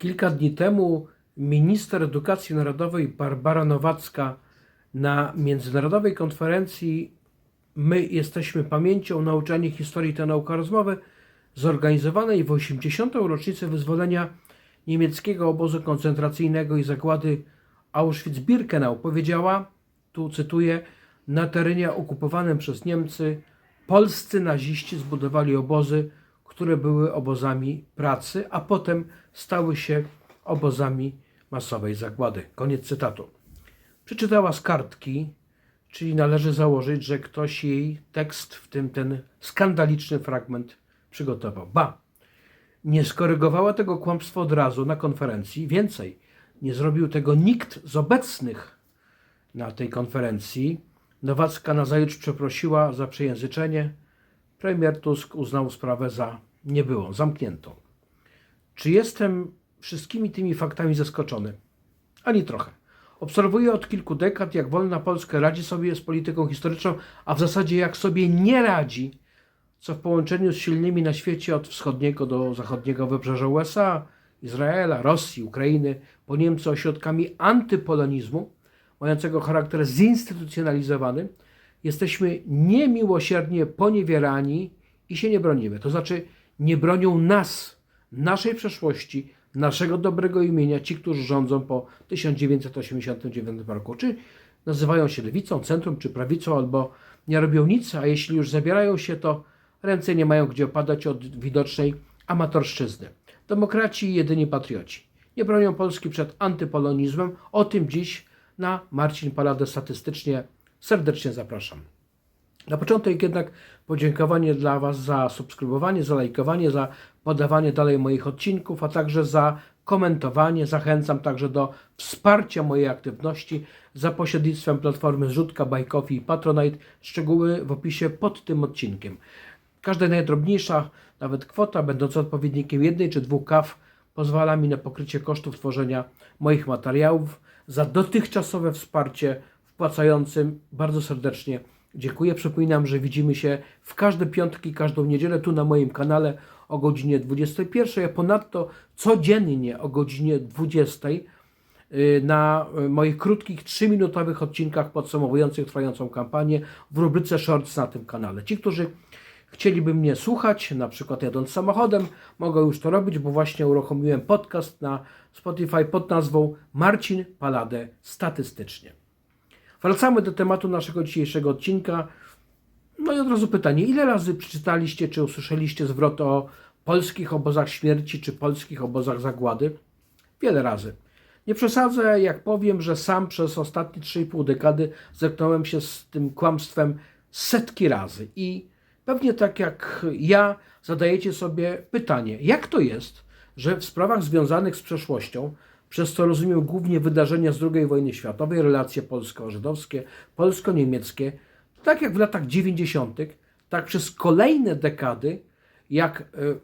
Kilka dni temu minister edukacji narodowej Barbara Nowacka na międzynarodowej konferencji My jesteśmy pamięcią, nauczanie historii to nauka rozmowy, zorganizowanej w 80. rocznicę wyzwolenia niemieckiego obozu koncentracyjnego i zagłady Auschwitz-Birkenau powiedziała, tu cytuję, na terenie okupowanym przez Niemcy polscy naziści zbudowali obozy, które były obozami pracy, a potem stały się obozami masowej zagłady. Koniec cytatu. Przeczytała z kartki, czyli należy założyć, że ktoś jej tekst, w tym ten skandaliczny fragment, przygotował. Ba, nie skorygowała tego kłamstwa od razu na konferencji. Więcej, nie zrobił tego nikt z obecnych na tej konferencji. Nowacka nazajutrz przeprosiła za przejęzyczenie. Premier Tusk uznał sprawę za niebyłą, zamkniętą. Czy jestem wszystkimi tymi faktami zaskoczony? Ani trochę. Obserwuję od kilku dekad, jak wolna Polska radzi sobie z polityką historyczną, a w zasadzie jak sobie nie radzi, co w połączeniu z silnymi na świecie od wschodniego do zachodniego wybrzeża USA, Izraela, Rosji, Ukrainy, po Niemcy ośrodkami antypolonizmu, mającego charakter zinstytucjonalizowany, jesteśmy niemiłosiernie poniewierani i się nie bronimy. To znaczy, nie bronią nas, naszej przeszłości, naszego dobrego imienia ci, którzy rządzą po 1989 roku. Czy nazywają się lewicą, centrum czy prawicą, albo nie robią nic, a jeśli już zabierają się, to ręce nie mają gdzie opadać od widocznej amatorszczyzny. Demokraci i jedyni patrioci. Nie bronią Polski przed antypolonizmem. O tym dziś na Marcin Paladę statystycznie serdecznie zapraszam. Na początek jednak podziękowanie dla Was za subskrybowanie, za lajkowanie, za podawanie dalej moich odcinków, a także za komentowanie. Zachęcam także do wsparcia mojej aktywności za pośrednictwem platformy Zrzutka, Coffee i Patronite. Szczegóły w opisie pod tym odcinkiem. Każda najdrobniejsza, nawet kwota, będąca odpowiednikiem jednej czy dwóch kaw, pozwala mi na pokrycie kosztów tworzenia moich materiałów. Za dotychczasowe wsparcie wpłacającym bardzo serdecznie dziękuję. Przypominam, że widzimy się w każde piątki, każdą niedzielę tu na moim kanale o godzinie 21, a ponadto codziennie o godzinie 20 y, na y, moich krótkich, 3-minutowych odcinkach podsumowujących trwającą kampanię w rubryce Shorts na tym kanale. Ci, którzy chcieliby mnie słuchać, na przykład jadąc samochodem, mogą już to robić, bo właśnie uruchomiłem podcast na Spotify pod nazwą Marcin Paladę Statystycznie. Wracamy do tematu naszego dzisiejszego odcinka. No i od razu pytanie, ile razy przeczytaliście czy usłyszeliście zwrot o polskich obozach śmierci czy polskich obozach zagłady? Wiele razy. Nie przesadzę, jak powiem, że sam przez ostatnie 3,5 dekady zetknąłem się z tym kłamstwem setki razy i pewnie tak jak ja zadajecie sobie pytanie, jak to jest, że w sprawach związanych z przeszłością, przez co rozumiem głównie wydarzenia z II wojny światowej, relacje polsko-żydowskie, polsko-niemieckie, tak jak w latach 90., tak przez kolejne dekady, jak y,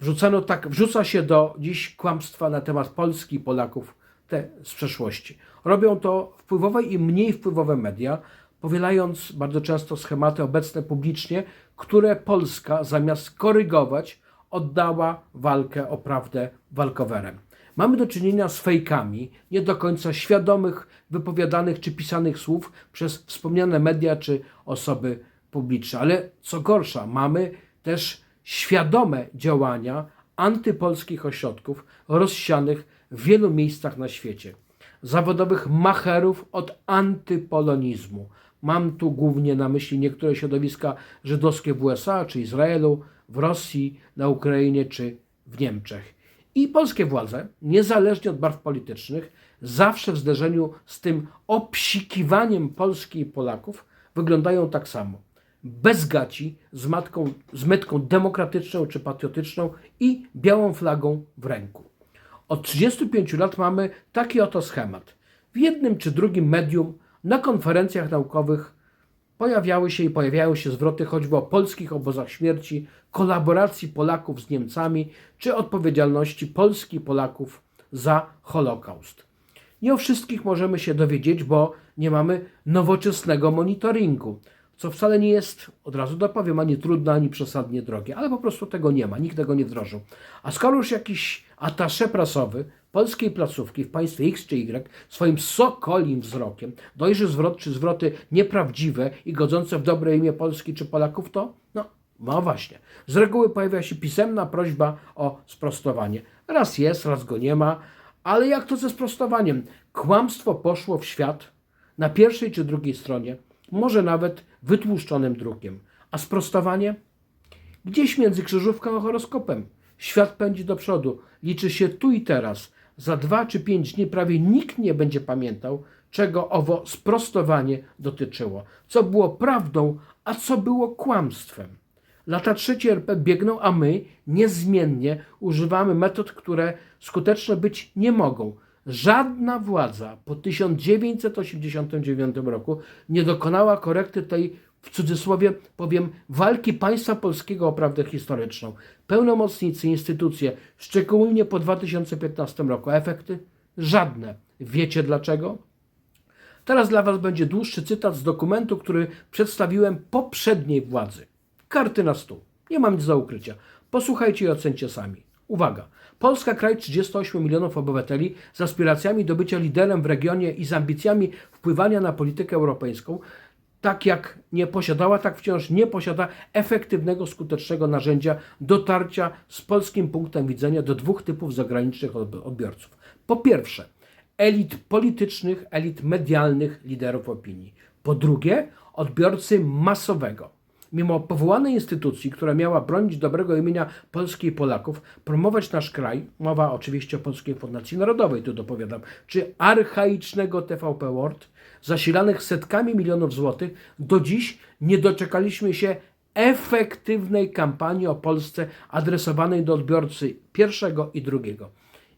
wrzucano, tak wrzuca się do dziś kłamstwa na temat Polski i Polaków te z przeszłości. Robią to wpływowe i mniej wpływowe media, powielając bardzo często schematy obecne publicznie, które Polska zamiast korygować, oddała walkę o prawdę walkowerem. Mamy do czynienia z fejkami, nie do końca świadomych, wypowiadanych czy pisanych słów przez wspomniane media czy osoby publiczne. Ale co gorsza, mamy też świadome działania antypolskich ośrodków rozsianych w wielu miejscach na świecie. Zawodowych macherów od antypolonizmu. Mam tu głównie na myśli niektóre środowiska żydowskie w USA czy Izraelu, w Rosji, na Ukrainie czy w Niemczech. I polskie władze, niezależnie od barw politycznych, zawsze w zderzeniu z tym obsikiwaniem Polski i Polaków wyglądają tak samo. Bez gaci, z, matką, z metką demokratyczną czy patriotyczną i białą flagą w ręku. Od 35 lat mamy taki oto schemat. W jednym czy drugim medium, na konferencjach naukowych pojawiały się i pojawiają się zwroty choćby o polskich obozach śmierci, kolaboracji Polaków z Niemcami czy odpowiedzialności Polski i Polaków za Holokaust. Nie o wszystkich możemy się dowiedzieć, bo nie mamy nowoczesnego monitoringu. Co wcale nie jest, od razu dopowiem, ani trudne, ani przesadnie drogie, ale po prostu tego nie ma, nikt tego nie wdrożył. A skoro już jakiś atasze prasowy polskiej placówki w państwie X czy Y swoim sokolim wzrokiem dojrzy zwrot czy zwroty nieprawdziwe i godzące w dobre imię Polski czy Polaków, to no, no właśnie. Z reguły pojawia się pisemna prośba o sprostowanie. Raz jest, raz go nie ma, ale jak to ze sprostowaniem? Kłamstwo poszło w świat na pierwszej czy drugiej stronie, może nawet wytłuszczonym drukiem. A sprostowanie? Gdzieś między krzyżówką a horoskopem. Świat pędzi do przodu, liczy się tu i teraz. Za dwa czy pięć dni prawie nikt nie będzie pamiętał, czego owo sprostowanie dotyczyło, co było prawdą, a co było kłamstwem. Lata trzecie RP biegną, a my niezmiennie używamy metod, które skuteczne być nie mogą. Żadna władza po 1989 roku nie dokonała korekty tej, w cudzysłowie powiem, walki państwa polskiego o prawdę historyczną. Pełnomocnicy, instytucje, szczególnie po 2015 roku. Efekty? Żadne. Wiecie dlaczego? Teraz dla Was będzie dłuższy cytat z dokumentu, który przedstawiłem poprzedniej władzy. Karty na stół. Nie mam nic do ukrycia. Posłuchajcie i ocencie sami. Uwaga. Polska, kraj 38 milionów obywateli z aspiracjami do bycia liderem w regionie i z ambicjami wpływania na politykę europejską, tak jak nie posiadała, tak wciąż nie posiada efektywnego, skutecznego narzędzia dotarcia z polskim punktem widzenia do dwóch typów zagranicznych odb- odbiorców. Po pierwsze, elit politycznych, elit medialnych, liderów opinii. Po drugie, odbiorcy masowego. Mimo powołanej instytucji, która miała bronić dobrego imienia Polski i Polaków, promować nasz kraj, mowa oczywiście o Polskiej Fundacji Narodowej, tu dopowiadam, czy archaicznego TVP World, zasilanych setkami milionów złotych, do dziś nie doczekaliśmy się efektywnej kampanii o Polsce adresowanej do odbiorcy pierwszego i drugiego.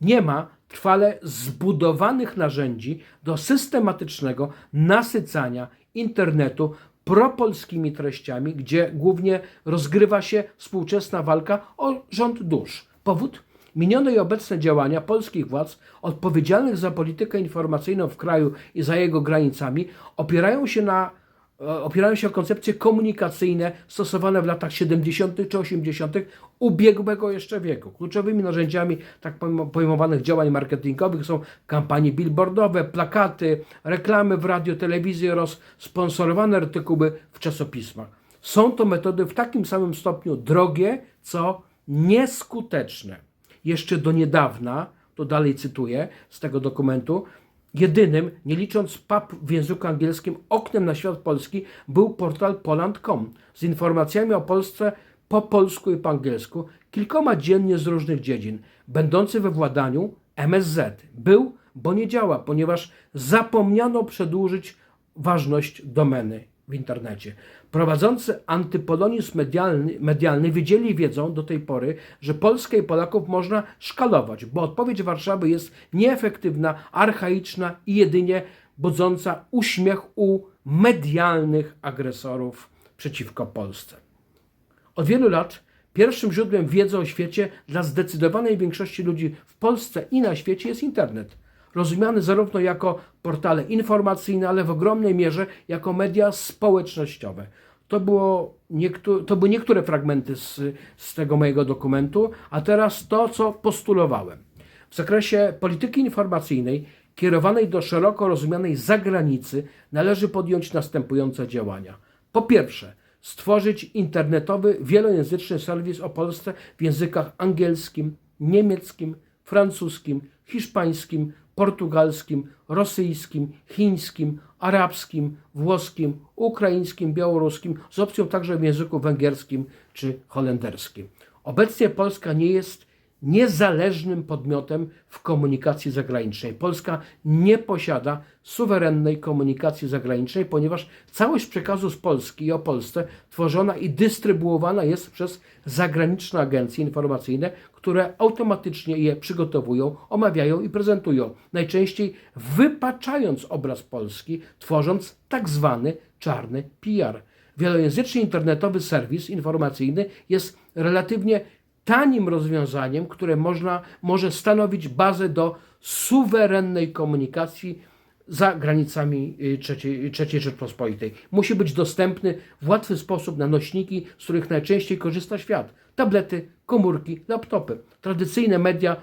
Nie ma trwale zbudowanych narzędzi do systematycznego nasycania internetu propolskimi treściami, gdzie głównie rozgrywa się współczesna walka o rząd dusz. Powód? Minione i obecne działania polskich władz odpowiedzialnych za politykę informacyjną w kraju i za jego granicami opierają się na opierają się o koncepcje komunikacyjne stosowane w latach 70. czy 80. ubiegłego jeszcze wieku. Kluczowymi narzędziami tak pojmo- pojmowanych działań marketingowych są kampanie billboardowe, plakaty, reklamy w radio, telewizji oraz sponsorowane artykuły w czasopismach. Są to metody w takim samym stopniu drogie, co nieskuteczne. Jeszcze do niedawna, to dalej cytuję z tego dokumentu, Jedynym, nie licząc pub w języku angielskim, oknem na świat polski był portal Poland.com z informacjami o Polsce po polsku i po angielsku, kilkoma dziennie z różnych dziedzin, będący we władaniu MSZ. Był, bo nie działa, ponieważ zapomniano przedłużyć ważność domeny w internecie. Prowadzący antypolonizm medialny, medialny wiedzieli i wiedzą do tej pory, że Polskę i Polaków można szkalować, bo odpowiedź Warszawy jest nieefektywna, archaiczna i jedynie budząca uśmiech u medialnych agresorów przeciwko Polsce. Od wielu lat pierwszym źródłem wiedzy o świecie dla zdecydowanej większości ludzi w Polsce i na świecie jest internet. Rozumiany zarówno jako portale informacyjne, ale w ogromnej mierze jako media społecznościowe. To, było to były niektóre fragmenty z, z tego mojego dokumentu, a teraz to, co postulowałem. W zakresie polityki informacyjnej kierowanej do szeroko rozumianej zagranicy należy podjąć następujące działania. Po pierwsze, stworzyć internetowy, wielojęzyczny serwis o Polsce w językach angielskim, niemieckim, francuskim, hiszpańskim, portugalskim, rosyjskim, chińskim, arabskim, włoskim, ukraińskim, białoruskim, z opcją także w języku węgierskim czy holenderskim. Obecnie Polska nie jest niezależnym podmiotem w komunikacji zagranicznej. Polska nie posiada suwerennej komunikacji zagranicznej, ponieważ całość przekazu z Polski i o Polsce tworzona i dystrybuowana jest przez zagraniczne agencje informacyjne, które automatycznie je przygotowują, omawiają i prezentują, najczęściej wypaczając obraz Polski, tworząc tak zwany czarny PR. Wielojęzyczny internetowy serwis informacyjny jest relatywnie tanim rozwiązaniem, które można, może stanowić bazę do suwerennej komunikacji za granicami y, trzeciej, trzeciej Rzeczpospolitej. Musi być dostępny w łatwy sposób na nośniki, z których najczęściej korzysta świat. Tablety, komórki, laptopy. Tradycyjne media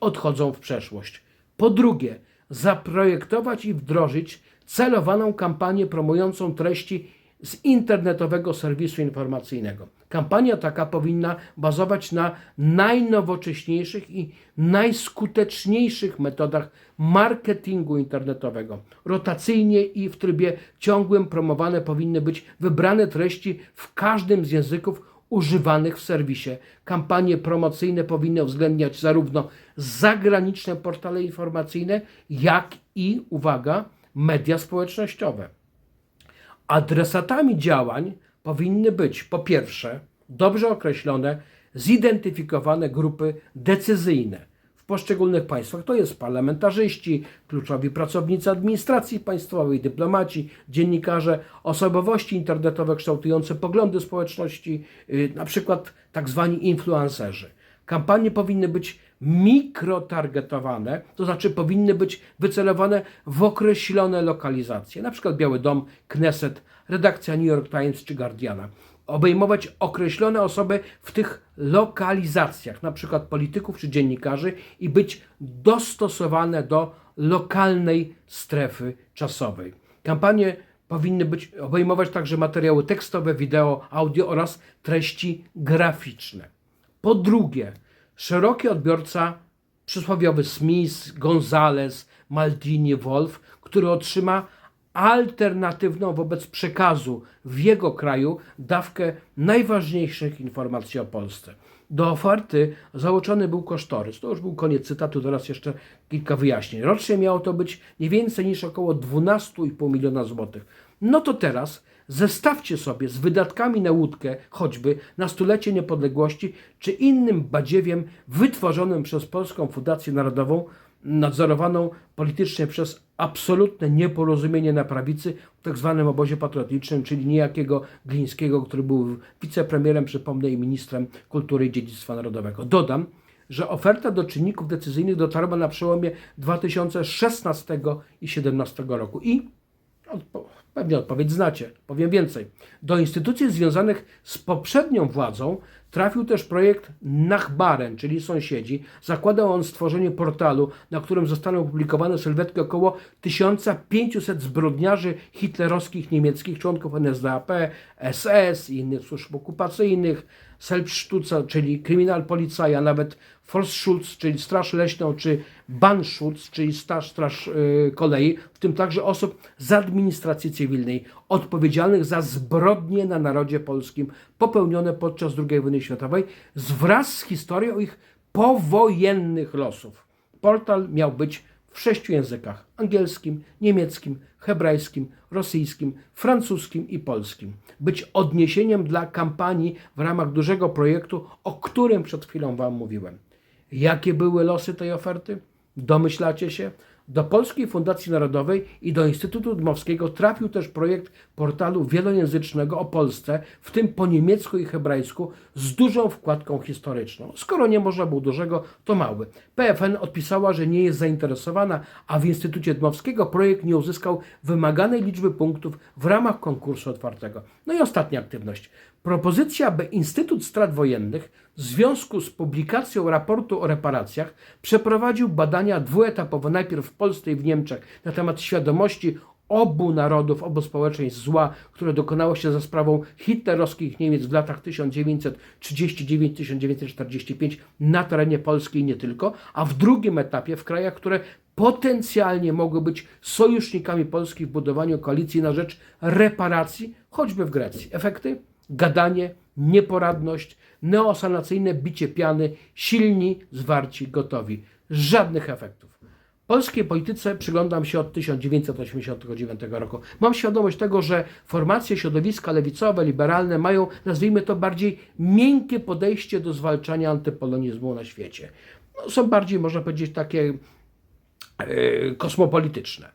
odchodzą w przeszłość. Po drugie, zaprojektować i wdrożyć celowaną kampanię promującą treści z internetowego serwisu informacyjnego. Kampania taka powinna bazować na najnowocześniejszych i najskuteczniejszych metodach marketingu internetowego. Rotacyjnie i w trybie ciągłym promowane powinny być wybrane treści w każdym z języków używanych w serwisie. Kampanie promocyjne powinny uwzględniać zarówno zagraniczne portale informacyjne, jak i, uwaga, media społecznościowe. Adresatami działań powinny być po pierwsze dobrze określone, zidentyfikowane grupy decyzyjne w poszczególnych państwach. To jest parlamentarzyści, kluczowi pracownicy administracji państwowej, dyplomaci, dziennikarze, osobowości internetowe kształtujące poglądy społeczności, yy, na przykład tak zwani influencerzy. Kampanie powinny być mikrotargetowane, to znaczy powinny być wycelowane w określone lokalizacje, na przykład Biały Dom, Knesset, redakcja New York Times czy Guardiana. Obejmować określone osoby w tych lokalizacjach, na przykład polityków czy dziennikarzy i być dostosowane do lokalnej strefy czasowej. Kampanie powinny być, obejmować także materiały tekstowe, wideo, audio oraz treści graficzne. Po drugie, szeroki odbiorca, przysłowiowy Smith, Gonzales, Maldini, Wolf, który otrzyma alternatywną wobec przekazu w jego kraju dawkę najważniejszych informacji o Polsce. Do oferty załączony był kosztorys. To już był koniec cytatu, teraz jeszcze kilka wyjaśnień. Rocznie miało to być nie więcej niż około 12,5 miliona złotych. No to teraz zestawcie sobie z wydatkami na łódkę, choćby na stulecie niepodległości, czy innym badziewiem wytworzonym przez Polską Fundację Narodową, nadzorowaną politycznie przez absolutne nieporozumienie na prawicy w tak zwanym obozie patriotycznym, czyli niejakiego Glińskiego, który był wicepremierem, przypomnę, i ministrem kultury i dziedzictwa narodowego. Dodam, że oferta do czynników decyzyjnych dotarła na przełomie 2016 i 2017 roku i pewnie odpowiedź znacie, powiem więcej. Do instytucji związanych z poprzednią władzą trafił też projekt Nachbaren, czyli sąsiedzi. Zakładał on stworzenie portalu, na którym zostaną opublikowane sylwetki około 1500 zbrodniarzy hitlerowskich niemieckich członków NSDAP, SS i innych służb okupacyjnych, Selbststutzer, czyli Kryminalpolizei, a nawet Forstschutz, czyli Straż Leśną, czy Banschutz, czyli Straż, straż yy, Kolei, w tym także osób z administracji cywilnej odpowiedzialnych za zbrodnie na narodzie polskim popełnione podczas II wojny światowej wraz z historią ich powojennych losów. Portal miał być w sześciu językach: angielskim, niemieckim, hebrajskim, rosyjskim, francuskim i polskim. Być odniesieniem dla kampanii w ramach dużego projektu, o którym przed chwilą Wam mówiłem. Jakie były losy tej oferty? Domyślacie się? Do Polskiej Fundacji Narodowej i do Instytutu Dmowskiego trafił też projekt portalu wielojęzycznego o Polsce, w tym po niemiecku i hebrajsku, z dużą wkładką historyczną. Skoro nie można było dużego, to mały. PFN odpisała, że nie jest zainteresowana, a w Instytucie Dmowskiego projekt nie uzyskał wymaganej liczby punktów w ramach konkursu otwartego. No i ostatnia aktywność. Propozycja, by Instytut Strat Wojennych w związku z publikacją raportu o reparacjach przeprowadził badania dwuetapowe najpierw w Polsce i w Niemczech na temat świadomości obu narodów, obu społeczeństw zła, które dokonało się za sprawą hitlerowskich Niemiec w latach 1939-1945 na terenie Polski i nie tylko, a w drugim etapie w krajach, które potencjalnie mogły być sojusznikami Polski w budowaniu koalicji na rzecz reparacji, choćby w Grecji. Efekty? Gadanie, nieporadność, neosanacyjne bicie piany, silni, zwarci, gotowi. Żadnych efektów. Polskiej polityce przyglądam się od 1989 roku. Mam świadomość tego, że formacje środowiska lewicowe, liberalne mają, nazwijmy to, bardziej miękkie podejście do zwalczania antypolonizmu na świecie. No, są bardziej, można powiedzieć, takie e, kosmopolityczne.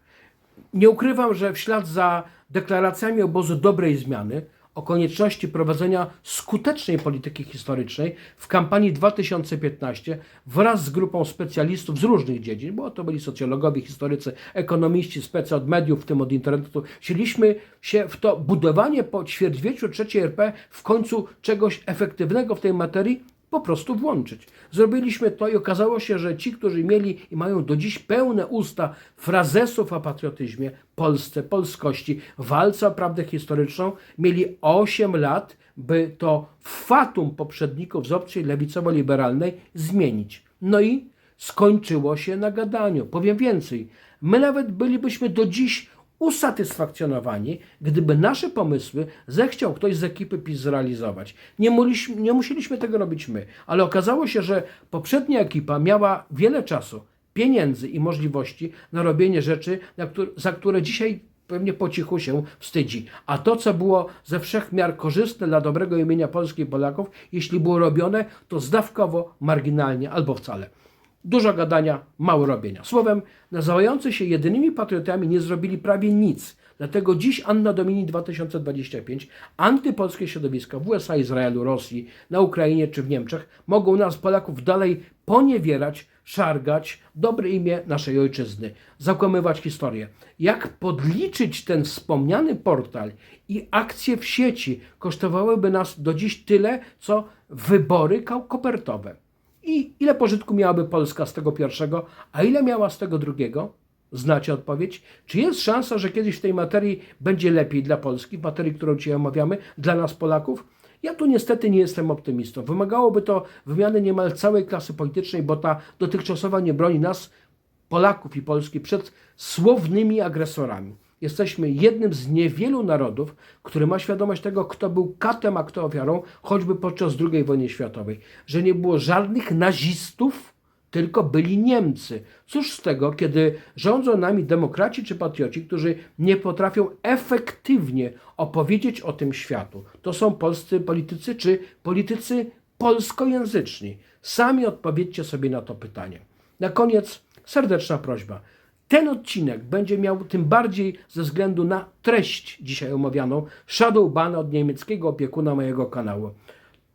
Nie ukrywam, że w ślad za deklaracjami obozu dobrej zmiany o konieczności prowadzenia skutecznej polityki historycznej w kampanii 2015 wraz z grupą specjalistów z różnych dziedzin, bo to byli socjologowie, historycy, ekonomiści, specy od mediów, w tym od internetu. Chcieliśmy się w to budowanie po ćwierćwieczu III RP w końcu czegoś efektywnego w tej materii po prostu włączyć. Zrobiliśmy to i okazało się, że ci, którzy mieli i mają do dziś pełne usta frazesów o patriotyzmie, Polsce, polskości, walce o prawdę historyczną, mieli 8 lat, by to fatum poprzedników z opcji lewicowo-liberalnej zmienić. No i skończyło się na gadaniu. Powiem więcej, my nawet bylibyśmy do dziś usatysfakcjonowani, gdyby nasze pomysły zechciał ktoś z ekipy PiS zrealizować. Nie, nie musieliśmy tego robić my, ale okazało się, że poprzednia ekipa miała wiele czasu, pieniędzy i możliwości na robienie rzeczy, na które, za które dzisiaj pewnie po cichu się wstydzi. A to, co było ze wszech miar korzystne dla dobrego imienia Polski i Polaków, jeśli było robione, to zdawkowo, marginalnie albo wcale. Dużo gadania, mało robienia. Słowem, nazywający się jedynymi patriotami nie zrobili prawie nic. Dlatego dziś Anna Domini 2025, antypolskie środowiska w USA, Izraelu, Rosji, na Ukrainie czy w Niemczech mogą nas, Polaków, dalej poniewierać, szargać dobre imię naszej ojczyzny, zakłamywać historię. Jak podliczyć ten wspomniany portal i akcje w sieci kosztowałyby nas do dziś tyle, co wybory ko- kopertowe? I ile pożytku miałaby Polska z tego pierwszego, a ile miała z tego drugiego? Znacie odpowiedź? Czy jest szansa, że kiedyś w tej materii będzie lepiej dla Polski, w materii, którą dzisiaj omawiamy, dla nas Polaków? Ja tu niestety nie jestem optymistą. Wymagałoby to wymiany niemal całej klasy politycznej, bo ta dotychczasowa nie broni nas, Polaków i Polski, przed słownymi agresorami. Jesteśmy jednym z niewielu narodów, który ma świadomość tego, kto był katem, a kto ofiarą, choćby podczas II wojny światowej. Że nie było żadnych nazistów, tylko byli Niemcy. Cóż z tego, kiedy rządzą nami demokraci czy patrioci, którzy nie potrafią efektywnie opowiedzieć o tym światu. To są polscy politycy czy politycy polskojęzyczni. Sami odpowiedzcie sobie na to pytanie. Na koniec serdeczna prośba. Ten odcinek będzie miał tym bardziej ze względu na treść dzisiaj omawianą shadow ban od niemieckiego opiekuna mojego kanału.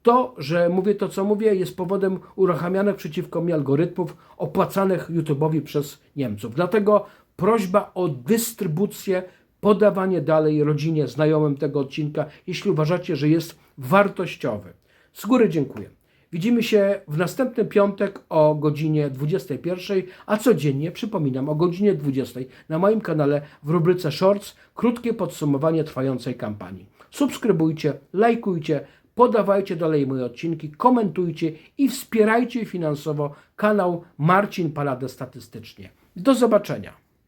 To, że mówię to, co mówię, jest powodem uruchamianych przeciwko mnie algorytmów opłacanych YouTube'owi przez Niemców. Dlatego prośba o dystrybucję, podawanie dalej rodzinie, znajomym tego odcinka, jeśli uważacie, że jest wartościowy. Z góry dziękuję. Widzimy się w następny piątek o godzinie 21, a codziennie, przypominam, o godzinie 20 na moim kanale w rubryce Shorts krótkie podsumowanie trwającej kampanii. Subskrybujcie, lajkujcie, podawajcie dalej moje odcinki, komentujcie i wspierajcie finansowo kanał Marcin Paladę Statystycznie. Do zobaczenia.